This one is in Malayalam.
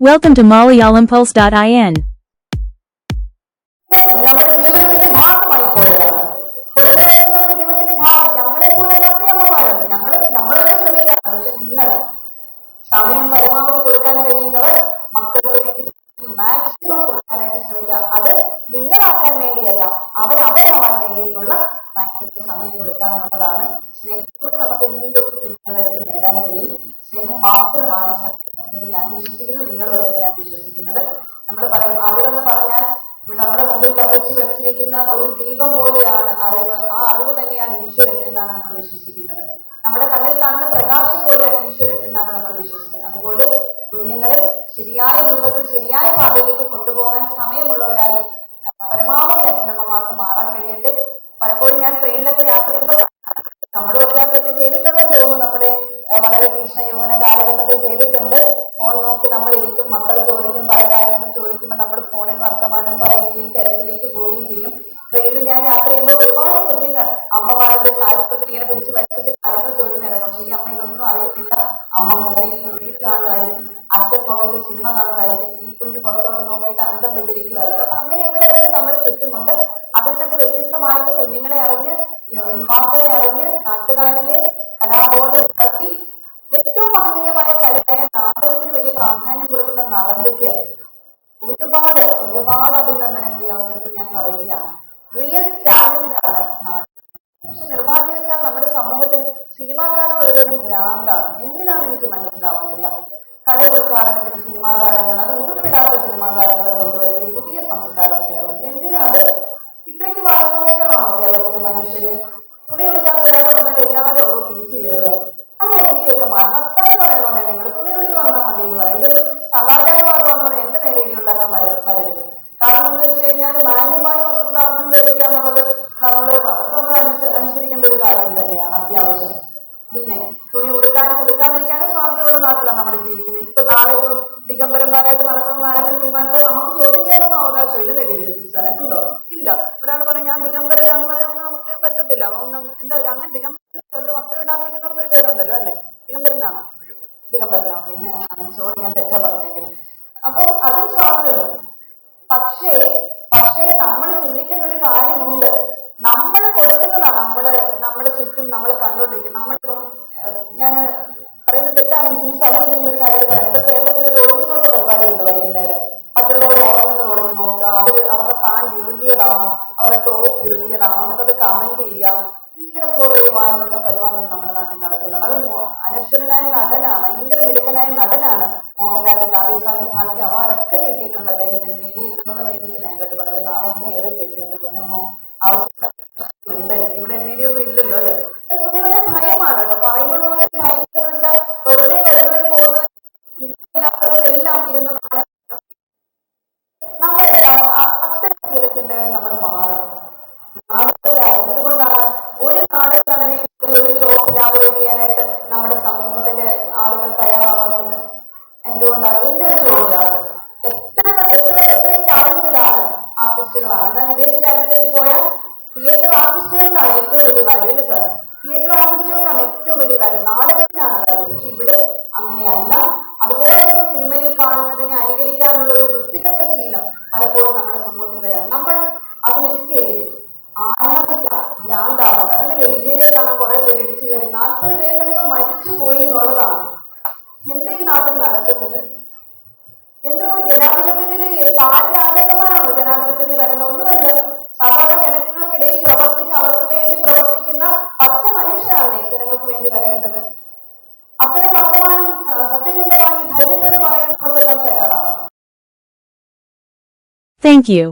Welcome to MalayalamPulse.in. നമ്മുടെ ജീവിതത്തിന്റെ ഭാഗമായി പോയതാണ് കൊടുക്കുന്നത് നമ്മുടെ ജീവിതത്തിന്റെ ഭാഗം ഞങ്ങളെ പോലെ എല്ലാത്ത അമ്മമാരുണ്ട് ഞങ്ങൾ നമ്മളൊക്കെ ശ്രമിക്കാറ് പക്ഷെ നിങ്ങൾ സമയം പരമാവധി കൊടുക്കാൻ കഴിയുന്നവർ മക്കൾക്ക് വേണ്ടി മാക്സിമം കൊടുക്കാനായിട്ട് ശ്രമിക്കുക. അത് നിങ്ങളാക്കാൻ വേണ്ടിയല്ല അവർ അവരാവാൻ വേണ്ടിയിട്ടുള്ള മാക്സിമം സമയം കൊടുക്കുക എന്നുള്ളതാണ്. സ്നേഹത്തിലൂടെ നമുക്ക് എന്തും അടുത്ത് നേടാൻ കഴിയും? സ്നേഹം മാത്രമാണ് സത്യം എന്ന് ഞാൻ വിശ്വസിക്കുന്നു. നിങ്ങളും ഞാൻ വിശ്വസിക്കുന്നത്. നമ്മൾ പറയും അറിവെന്ന് പറഞ്ഞാൽ നമ്മുടെ മുമ്പിൽ കത്തിച്ചു വെച്ചിരിക്കുന്ന ഒരു ദീപം പോലെയാണ് അറിവ്. ആ അറിവ് തന്നെയാണ് ഈശ്വരൻ എന്നാണ് നമ്മൾ വിശ്വസിക്കുന്നത്. നമ്മുടെ കണ്ണിൽ കാണുന്ന പ്രകാശം പോലെയാണ് ഈശ്വരൻ എന്നാണ് നമ്മൾ വിശ്വസിക്കുന്നത്. അതുപോലെ കുഞ്ഞുങ്ങളെ ശരിയായ രൂപത്തിൽ ശരിയായ പാതയിലേക്ക് കൊണ്ടുപോകാൻ സമയമുള്ളവരായി പരമാവധി അച്ഛനമ്മമാർക്ക് മാറാൻ കഴിയട്ടെ. പലപ്പോഴും ഞാൻ ട്രെയിനിലൊക്കെ യാത്ര ചെയ്യുമ്പോൾ നമ്മളും ഒക്കെ തെറ്റ് ചെയ്തിട്ടുണ്ടെന്ന് തോന്നുന്നു നമ്മുടെ വളരെ തീക്ഷ്ണ യൗവന കാലഘട്ടത്തിൽ ചെയ്തിട്ടുണ്ട്. ഫോൺ നോക്കി നമ്മൾ ഇരിക്കും. മക്കൾ ചോദിക്കും പല കാര്യങ്ങളും ചോദിക്കുമ്പോൾ നമ്മൾ ഫോണിൽ വർത്തമാനം പറയുകയും തിരക്കിലേക്ക് ട്രെയിനിൽ ഞാൻ യാത്ര ചെയ്യുമ്പോൾ ഒരുപാട് കുഞ്ഞുങ്ങൾ അമ്മമാരുടെ ശാരിത്വത്തിൽ ഇങ്ങനെ പിടിച്ച് വലിച്ചിട്ട് കാര്യങ്ങൾ ചോദിക്കുന്നതാണ്. പക്ഷെ ഈ അമ്മ ഇതൊന്നും അറിയുന്നില്ല. അമ്മ മൊബൈൽ റീൽ കാണുമായിരിക്കും അച്ഛൻ മൊബൈലിൽ സിനിമ കാണുമായിരിക്കും ഈ കുഞ്ഞ് പുറത്തോട്ട് നോക്കിയിട്ട് അന്തം വിട്ടിരിക്കുമായിരിക്കും. അപ്പൊ അങ്ങനെയുള്ളവരൊക്കെ നമ്മുടെ ചുറ്റുമുണ്ട്. അതിൽ നിന്നൊക്കെ വ്യത്യസ്തമായിട്ട് കുഞ്ഞുങ്ങളെ അറിഞ്ഞ് യുവാക്കളെ അറിഞ്ഞ് നാട്ടുകാരിലെ കലാബോധം വളർത്തി ഏറ്റവും മഹനീയമായ കലയായ നാടകത്തിന് വലിയ പ്രാധാന്യം കൊടുക്കുന്ന നളന്തയ്ക്ക് ഒരുപാട് ഒരുപാട് അഭിനന്ദനങ്ങൾ ഈ അവസരത്തിൽ ഞാൻ പറയുകയാണ്. റിയൽ ടാലന്റ് ആണ് നാട്. പക്ഷെ നിർഭാഗ്യവശാൽ നമ്മുടെ സമൂഹത്തിൽ സിനിമാക്കാരോട് ഒരുതരം ഭ്രാന്താണ്? എന്തിനാന്ന് എനിക്ക് മനസ്സിലാവുന്നില്ല. കട ഉദ്ഘാടനത്തിന് സിനിമാ താരങ്ങൾ അത് ഉടുപ്പിടാത്ത സിനിമാ താരങ്ങളെ കൊണ്ടുവരുന്ന ഒരു പുതിയ സംസ്കാരം കേരളത്തിൽ. എന്തിനാണ്? ഇത്രയ്ക്ക് വായനോഗ്യമാണോ കേരളത്തിലെ മനുഷ്യന് തുണി എടുക്കാത്ത ഒരാൾ വന്നാൽ എല്ലാവരും അവിടെ ഇടിച്ചു കയറുക. അത് രീതിയൊക്കെ മാറണം. അത്രയും പറയണമെന്നേ നിങ്ങൾ തുണി എടുത്ത് വന്നാൽ മതി എന്ന് പറയും. ഇതൊരു സദാചാരവാദം പറഞ്ഞാൽ എന്റെ നേരെ ഇടി ഉണ്ടാക്കാൻ വരരുത്. കാരണം എന്ന് വെച്ച് കഴിഞ്ഞാൽ മാന്യമായ വസ്ത്രധാരണം ധരിക്കുക എന്നുള്ളത് നമ്മൾ നമ്മൾ അനുസ- അനുസരിക്കേണ്ട ഒരു കാര്യം തന്നെയാണ് അത്യാവശ്യം. പിന്നെ തുണി ഉടുക്കാനും ഉടുക്കാതിരിക്കാനും സ്വാതന്ത്ര്യമുള്ള നാട്ടിലാണ് നമ്മൾ ജീവിക്കുന്നത്. ഇപ്പൊ നാളെ ഒരു ദിഗംബരന്മാരായിട്ട് നടക്കുന്ന ആരെങ്കിലും തീരുമാനിച്ചാൽ നമുക്ക് ചോദിക്കാനൊന്നും അവകാശമില്ല ഇല്ലല്ലേ സാധനം ഉണ്ടോ? ഇല്ല. ഒരാൾ പറയും ഞാൻ ദിഗംബരനാന്ന് പറഞ്ഞാൽ ഒന്നും നമുക്ക് പറ്റത്തില്ല. ഒന്നും എന്താ അങ്ങനെ ദിഗംബരം വസ്ത്രം ഇടാതിരിക്കുന്നവർക്ക് ഒരു പേരുണ്ടല്ലോ അല്ലെ? ദിഗംബരനാണോ? ദിഗംബരനാ. ഓക്കെ. സോറി ഞാൻ തെറ്റാ പറഞ്ഞെങ്കിൽ അപ്പോ അതും സ്വാതന്ത്ര്യമുണ്ട് പക്ഷേ പക്ഷേ നമ്മൾ ചിന്തിക്കേണ്ട ഒരു കാര്യമുണ്ട്. നമ്മൾ കൊടുക്കുന്നതാണ് നമ്മൾ നമ്മുടെ ചുറ്റും നമ്മൾ കണ്ടുകൊണ്ടിരിക്കുന്നത്. നമ്മളിപ്പം ഞാൻ പറയുന്നത് തെറ്റാണെങ്കിൽ സമയം ഒരു കാര്യം പറയാം ഇപ്പൊ കേരളത്തിൽ ഒരു ഒളിഞ്ഞു പരിപാടി ഉണ്ട് വൈകുന്നേരം. മറ്റുള്ളവർ ഉറങ്ങുന്നത് ഒളിഞ്ഞു നോക്കുക. അവർ അവരുടെ പാന്റ് ഇറുകിയതാണോ? അവരുടെ ടോപ്പ് ഇറുകിയതാണോ? എന്നൊക്കെ അത് കമന്റ് ചെയ്യുക. ഇങ്ങനെ കുറെ വായനയുടെ പരിപാടികൾ നമ്മുടെ നാട്ടിൽ നടക്കുന്നുണ്ട്. അത് അനശ്വരനായ നടനാണ്. ഭയങ്കര മിടുക്കനായ നടനാണ്. മോഹൻലാലിന് രാധേശ്വാമി അവാർഡ് അവാർഡൊക്കെ കിട്ടിയിട്ടുണ്ട് അദ്ദേഹത്തിന്. മീഡിയയിൽ നിന്നുള്ള എനിക്ക് ഞാനൊക്കെ പറഞ്ഞില്ല നാളെ എന്നെ ഏറെ കേട്ടു എന്റെ പൊന്നമ്മോ ആവശ്യമുണ്ട് എനിക്ക്. ഇവിടെ മീഡിയ ഒന്നും ഇല്ലല്ലോ അല്ലെ? പറഞ്ഞാൽ ഭയമാണ് കേട്ടോ. പറയുമ്പോൾ ഭയം എന്ന് വെച്ചാൽ വെറുതെ വരുന്നവരും പോകുന്നവരും എല്ലാം ഇരുന്ന് നാളെ നമ്മൾ അത്തരം ചില ചിന്തകൾ നമ്മൾ മാറണം. നാടകക്കാർ എന്തുകൊണ്ടാണ്? ഒരു നാടക നടനെ ഒരു ഷോ ഇനാഗുറേറ്റ് ചെയ്യാനായിട്ട് നമ്മുടെ സമൂഹത്തിലെ ആളുകൾ തയ്യാറാവാത്തത്? എന്തുകൊണ്ടാണ്? എന്റെ ഒരു ചോദ്യം അത്. എത്ര എത്ര എത്രയും ടാലന്റഡ് ആണ് ആർട്ടിസ്റ്റുകളാണ്? എന്നാൽ വിദേശ രാജ്യത്തേക്ക് പോയാൽ തിയേറ്റർ ആർട്ടിസ്റ്റുകൾക്കാണ് ഏറ്റവും വലിയ വാല്യൂ അല്ലേ സാർ തിയേറ്റർ ആർട്ടിസ്റ്റുകൾക്കാണ് ഏറ്റവും വലിയ വാല്യൂ നാടകത്തിനാണ് വാല്യൂ പക്ഷെ ഇവിടെ അങ്ങനെയല്ല. അതുപോലെ തന്നെ സിനിമയിൽ കാണുന്നതിനെ അനുകരിക്കാനുള്ള ഒരു വൃത്തികെട്ട ശീലം പലപ്പോഴും നമ്മുടെ സമൂഹത്തിൽ വരാം നമ്മൾ അതിനൊക്കെ എതിരെ ആരാധിക്കാം. ഭ്രാന്താവണ്ട. കണ്ടില്ലേ? വിജയെ കാണാൻ കുറെ പേര് ഇടിച്ചു കയറി. നാൽപ്പത് പേരിലധികം മരിച്ചു പോയി എന്നുള്ളതാണ്. എന്താ നടക്കുന്നത്? എന്തോ ജനാധിപത്യത്തിൽ താഴെ രാജാക്കന്മാരാണോ ജനാധിപത്യത്തിൽ വരേണ്ടത്? ഒന്നുമല്ല സാധാരണ ജനങ്ങൾക്കിടയിൽ പ്രവർത്തിച്ച് അവർക്ക് വേണ്ടി പ്രവർത്തിക്കുന്ന പച്ച മനുഷ്യരാണ് ജനങ്ങൾക്ക് വേണ്ടി വരേണ്ടത്. അത്തരം വർത്തമാനം സത്യസന്ധമായി ധൈര്യത്തോടെ പറയാൻ Thank you.